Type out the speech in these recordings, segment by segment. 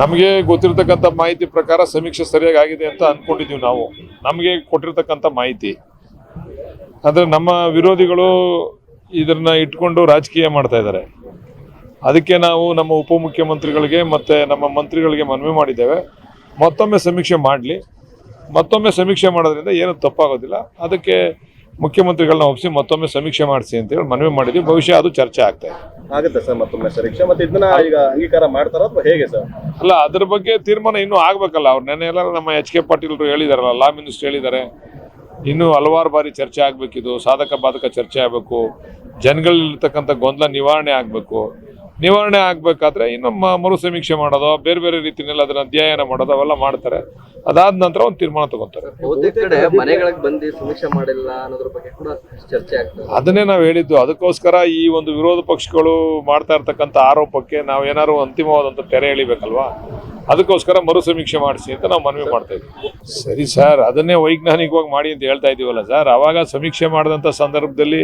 ನಮಗೆ ಗೊತ್ತಿರತಕ್ಕಂಥ ಮಾಹಿತಿ ಪ್ರಕಾರ ಸಮೀಕ್ಷೆ ಸರಿಯಾಗಿ ಆಗಿದೆ ಅಂತ ಅಂದ್ಕೊಂಡಿದ್ದೀವಿ ನಾವು. ನಮಗೆ ಕೊಟ್ಟಿರ್ತಕ್ಕಂಥ ಮಾಹಿತಿ. ಅಂದರೆ ನಮ್ಮ ವಿರೋಧಿಗಳು ಇದನ್ನ ಇಟ್ಕೊಂಡು ರಾಜಕೀಯ ಮಾಡ್ತಾ ಇದ್ದಾರೆ. ಅದಕ್ಕೆ ನಾವು ನಮ್ಮ ಉಪಮುಖ್ಯಮಂತ್ರಿಗಳಿಗೆ ಮತ್ತು ನಮ್ಮ ಮಂತ್ರಿಗಳಿಗೆ ಮನವಿ ಮಾಡಿದ್ದೇವೆ. ಮತ್ತೊಮ್ಮೆ ಸಮೀಕ್ಷೆ ಮಾಡಲಿ. ಮತ್ತೊಮ್ಮೆ ಸಮೀಕ್ಷೆ ಮಾಡೋದ್ರಿಂದ ಏನು ತಪ್ಪಾಗೋದಿಲ್ಲ. ಅದಕ್ಕೆ ಮುಖ್ಯಮಂತ್ರಿಗಳನ್ನ ಒಪ್ಪಿಸಿ ಮತ್ತೊಮ್ಮೆ ಸಮೀಕ್ಷೆ ಮಾಡಿಸಿ ಅಂತ ಹೇಳಿ ಮನವಿ ಮಾಡಿದ್ವಿ. ಭವಿಷ್ಯ ಅದು ಚರ್ಚೆ ಆಗ್ತಾ ಇದೆ. ಆಗುತ್ತೆ ಸರ್ ಮತ್ತೊಮ್ಮೆ ಸಮೀಕ್ಷೆ. ಮತ್ತೆ ಇದನ್ನ ಈಗ ಅಂಗೀಕಾರ ಮಾಡ್ತಾರ ಅಥವಾ ಹೇಗೆ ಸರ್? ಅಲ್ಲ ಅದ್ರ ಬಗ್ಗೆ ತೀರ್ಮಾನ ಇನ್ನೂ ಆಗ್ಬೇಕಲ್ಲ. ಅವ್ರು ನೆನ್ನೆ ಎಲ್ಲ ನಮ್ಮ ಎಚ್ ಕೆ ಪಾಟೀಲ್ರು ಹೇಳಿದಾರಲ್ಲ ಲಾ ಮಿನಿಸ್ಟರ್ ಹೇಳಿದ್ದಾರೆ ಇನ್ನೂ ಹಲವಾರು ಬಾರಿ ಚರ್ಚೆ ಆಗಬೇಕಿದು ಸಾಧಕ ಬಾಧಕ ಚರ್ಚೆ ಆಗಬೇಕು ಜನಗಳಲ್ಲಿರ್ತಕ್ಕಂಥ ಗೊಂದಲ ನಿವಾರಣೆ ಆಗಬೇಕು. ನಿವಾರಣೆ ಆಗಬೇಕಾದ್ರೆ ಇನ್ನು ಮರು ಸಮೀಕ್ಷೆ ಮಾಡೋದು ಬೇರೆ ಬೇರೆ ರೀತಿಯಲ್ಲಿ ಅದನ್ನ ಅಧ್ಯಯನ ಮಾಡೋದು ಅವೆಲ್ಲ ಮಾಡ್ತಾರೆ. ಅದಾದ ನಂತರ ಒಂದು ತೀರ್ಮಾನ ತಗೊಂತಾರೆ. ಅದನ್ನೇ ನಾವು ಹೇಳಿದ್ದು. ಅದಕ್ಕೋಸ್ಕರ ಈ ಒಂದು ವಿರೋಧ ಪಕ್ಷಗಳು ಮಾಡ್ತಾ ಇರ್ತಕ್ಕಂಥ ಆರೋಪಕ್ಕೆ ನಾವು ಏನಾದ್ರು ಅಂತಿಮವಾದಂಥ ತೆರೆ ಎಳಿಬೇಕಲ್ವಾ? ಅದಕ್ಕೋಸ್ಕರ ಮರು ಸಮೀಕ್ಷೆ ಮಾಡಿಸಿ ಅಂತ ನಾವು ಮನವಿ ಮಾಡ್ತಾ ಇದ್ವಿ. ಸರಿ ಸರ್ ಅದನ್ನೇ ವೈಜ್ಞಾನಿಕವಾಗಿ ಮಾಡಿ ಅಂತ ಹೇಳ್ತಾ ಇದೀವಲ್ಲ ಸರ್. ಅವಾಗ ಸಮೀಕ್ಷೆ ಮಾಡಿದಂಥ ಸಂದರ್ಭದಲ್ಲಿ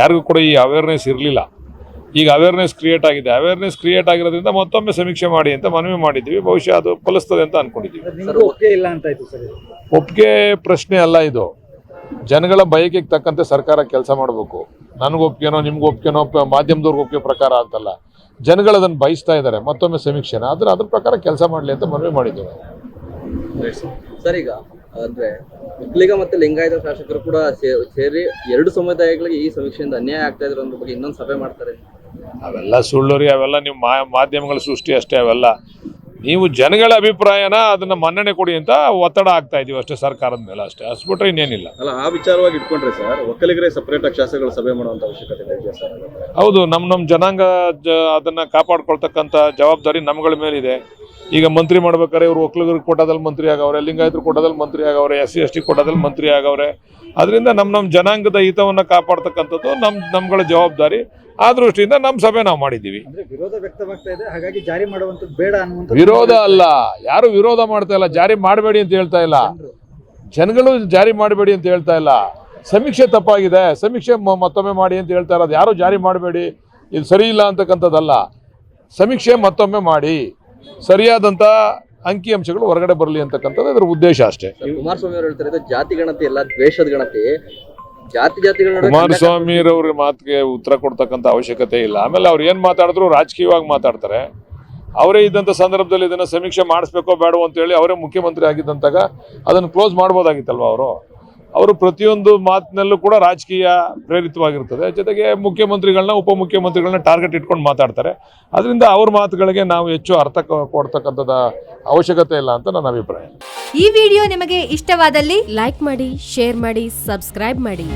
ಯಾರಿಗೂ ಕೂಡ ಈ ಅವೇರ್ನೆಸ್ ಇರಲಿಲ್ಲ. ಈಗ ಅವೇರ್ನೆಸ್ ಕ್ರಿಯೇಟ್ ಆಗಿದೆ. ಅವೇರ್ನೆಸ್ ಕ್ರಿಯೇಟ್ ಆಗಿರೋದ್ರಿಂದ ಮತ್ತೊಮ್ಮೆ ಸಮೀಕ್ಷೆ ಮಾಡಿ ಅಂತ ಮನವಿ ಮಾಡಿದ್ದೀವಿ. ಬಹುಶಃ ಅದು ಫಲಿಸ್ತದೆ ಅಂತ ಅನ್ಕೊಂಡಿದ್ದೀವಿ. ಒಪ್ಪಿಗೆ ಇಲ್ಲ ಅಂತ ಆಯ್ತು ಸರ್ ಇದು. ಪ್ರಶ್ನೆ ಅಲ್ಲ ಇದು. ಜನಗಳ ಬಯಕೆಗೆ ತಕ್ಕಂತೆ ಸರ್ಕಾರ ಕೆಲಸ ಮಾಡಬೇಕು. ನನಗೆ ಒಪ್ಪಿಗೆನೋ ನಿಮ್ಗೆ ಒಪ್ಪಿಗೆನೋ ಪ- ಮಾಧ್ಯಮದವ್ರಿಗೆ ಒಪ್ಪಿಗೆ ಪ್ರಕಾರ ಅಂತಲ್ಲ. ಜನಗಳು ಅದನ್ನು ಬಯಸ್ತಾ ಇದ್ದಾರೆ. ಮತ್ತೊಮ್ಮೆ ಸಮೀಕ್ಷೆನ. ಅದ್ರ ಅದ್ರ ಪ್ರಕಾರ ಕೆಲಸ ಮಾಡಲಿ ಅಂತ ಮನವಿ ಮಾಡಿದ್ದೇವೆ ಸರ್ ಈಗ ಅಂದ್ರೆ ಒಕ್ಕಲಿಗ ಮತ್ತೆ ಲಿಂಗಾಯತ ಶಾಸಕರು ಕೂಡ ಸೇರಿ ಎರಡು ಸಮುದಾಯಗಳಿಗೆ ಈ ಸಮೀಕ್ಷೆಯಿಂದ ಅನ್ಯಾಯ ಆಗ್ತಾ ಇದ್ರೆ ಅನ್ನೋ ಬಗ್ಗೆ ಇನ್ನೊಂದು ಸಭೆ ಮಾಡ್ತಾರೆ. ಅವೆಲ್ಲ ಸುಳ್ಳುರಿ ಅವೆಲ್ಲ ನೀವು ಮಾಧ್ಯಮಗಳ ಸೃಷ್ಟಿ ಅಷ್ಟೇ ಅವೆಲ್ಲ. ನೀವು ಜನಗಳ ಅಭಿಪ್ರಾಯನ ಅದನ್ನ ಮನ್ನಣೆ ಕೊಡಿ ಅಂತ ಒತ್ತಡ ಆಗ್ತಾ ಇದೀವಿ ಅಷ್ಟೇ ಸರ್ಕಾರದ ಮೇಲೆ ಅಷ್ಟೇ. ಅಷ್ಟು ಇನ್ನೇನಿಲ್ಲ. ಅಲ್ಲ ಆ ವಿಚಾರವಾಗಿ ಇಟ್ಕೊಂಡ್ರೆ ಸರ್ ಒಕ್ಕಲಿಗರೇ ಸಪರೇಟ್ ಆಗಿ ಶಾಸಕರು ಸಭೆ ಮಾಡುವಂತ ಅವಶ್ಯಕತೆ ಇದೆ ಸರ್. ಹೌದು ನಮ್ಮ ನಮ್ಮ ಜನಾಂಗ ಅದನ್ನ ಕಾಪಾಡ್ಕೊಳ್ತಕ್ಕಂಥ ಜವಾಬ್ದಾರಿ ನಮ್ಗಳ ಮೇಲಿದೆ. ಈಗ ಮಂತ್ರಿ ಮಾಡ್ಬೇಕಾದ್ರೆ ಇವರು ಒಕ್ಕಲಿಗರು ಕೋಟಾದಲ್ಲಿ ಮಂತ್ರಿ ಆಗವ್ರೆ ಲಿಂಗಾಯತರು ಕೋಟಾದಲ್ಲಿ ಮಂತ್ರಿ ಆಗವ್ರೆ ಎಸ್ ಸಿ ಎಸ್ ಟಿ ಕೋಟಾದಲ್ಲಿ ಮಂತ್ರಿ ಆಗವ್ರೆ. ಅದರಿಂದ ನಮ್ಮ ನಮ್ಮ ಜನಾಂಗದ ಹಿತವನ್ನು ಕಾಪಾಡ್ತಕ್ಕಂಥದ್ದು ನಮ್ಮ ನಮ್ಗಳ ಜವಾಬ್ದಾರಿ. ಆ ದೃಷ್ಟಿಯಿಂದ ನಮ್ಮ ಸಭೆ ನಾವು ಮಾಡಿದ್ದೀವಿ. ಅಂದ್ರೆ ವಿರೋಧ ವ್ಯಕ್ತವಾಗ್ತಾ ಇದೆ ಹಾಗಾಗಿ ಜಾರಿ ಮಾಡುವಂಥದ್ದು ಬೇಡ ಅನ್ನುವಂಥ ವಿರೋಧ ಅಲ್ಲ. ಯಾರು ವಿರೋಧ ಮಾಡ್ತಾ ಇಲ್ಲ ಜಾರಿ ಮಾಡಬೇಡಿ ಅಂತ ಹೇಳ್ತಾ ಇಲ್ಲ. ಜನಗಳು ಜಾರಿ ಮಾಡಬೇಡಿ ಅಂತ ಹೇಳ್ತಾ ಇಲ್ಲ. ಸಮೀಕ್ಷೆ ತಪ್ಪಾಗಿದೆ ಸಮೀಕ್ಷೆ ಮತ್ತೊಮ್ಮೆ ಮಾಡಿ ಅಂತ ಹೇಳ್ತಾ ಇರೋದು. ಯಾರು ಜಾರಿ ಮಾಡಬೇಡಿ ಇದು ಸರಿ ಇಲ್ಲ ಅಂತಕ್ಕಂಥದ್ದಲ್ಲ. ಸಮೀಕ್ಷೆ ಮತ್ತೊಮ್ಮೆ ಮಾಡಿ. ಸರಿಯಾದಂಥ ಅಂಕಿಅಂಶಗಳು ಹೊರಗಡೆ ಬರಲಿ ಅಂತಕ್ಕಂಥದ್ದು ಇದರ ಉದ್ದೇಶ ಅಷ್ಟೇ. ಕುಮಾರಸ್ವಾಮಿ ಅವರು ಹೇಳ್ತಾರೆ ಜಾತಿ ಗಣತಿ ಎಲ್ಲ ದ್ವೇಷದ ಗಣತಿ. ಜಾತಿ ಜಾತಿಗಳ ಕುಮಾರಸ್ವಾಮಿ ಅವ್ರ ಮಾತಿಗೆ ಉತ್ತರ ಕೊಡ್ತಕ್ಕಂಥ ಅವಶ್ಯಕತೆ ಇಲ್ಲ. ಆಮೇಲೆ ಅವ್ರು ಏನು ಮಾತಾಡಿದ್ರು ರಾಜಕೀಯವಾಗಿ ಮಾತಾಡ್ತಾರೆ. ಅವರೇ ಇದ್ದಂಥ ಸಂದರ್ಭದಲ್ಲಿ ಇದನ್ನು ಸಮೀಕ್ಷೆ ಮಾಡಿಸ್ಬೇಕೋ ಬೇಡವೋ ಅಂತೇಳಿ ಅವರೇ ಮುಖ್ಯಮಂತ್ರಿ ಆಗಿದ್ದಂತಾಗ ಅದನ್ನು ಕ್ಲೋಸ್ ಮಾಡ್ಬೋದಾಗಿತ್ತಲ್ವ ಅವರು? ಅವರು ಪ್ರತಿಯೊಂದು ಮಾತಿನಲ್ಲೂ ಕೂಡ ರಾಜಕೀಯ ಪ್ರೇರಿತವಾಗಿರ್ತದೆ. ಜೊತೆಗೆ ಮುಖ್ಯಮಂತ್ರಿಗಳನ್ನ, ಉಪಮುಖ್ಯಮಂತ್ರಿಗಳನ್ನ ಟಾರ್ಗೆಟ್ ಇಟ್ಕೊಂಡು ಮಾತಾಡ್ತಾರೆ. ಅದರಿಂದ ಅವ್ರ ಮಾತುಗಳಿಗೆ ನಾವು ಹೆಚ್ಚು ಅರ್ಥ ಕೊಡ್ತಕ್ಕಂಥದ ಅವಶ್ಯಕತೆ ಇಲ್ಲ ಅಂತ ನನ್ನ ಅಭಿಪ್ರಾಯ. ಈ ವಿಡಿಯೋ ನಿಮಗೆ ಇಷ್ಟವಾದಲ್ಲಿ ಲೈಕ್ ಮಾಡಿ, ಶೇರ್ ಮಾಡಿ, ಸಬ್ಸ್ಕ್ರೈಬ್ ಮಾಡಿ.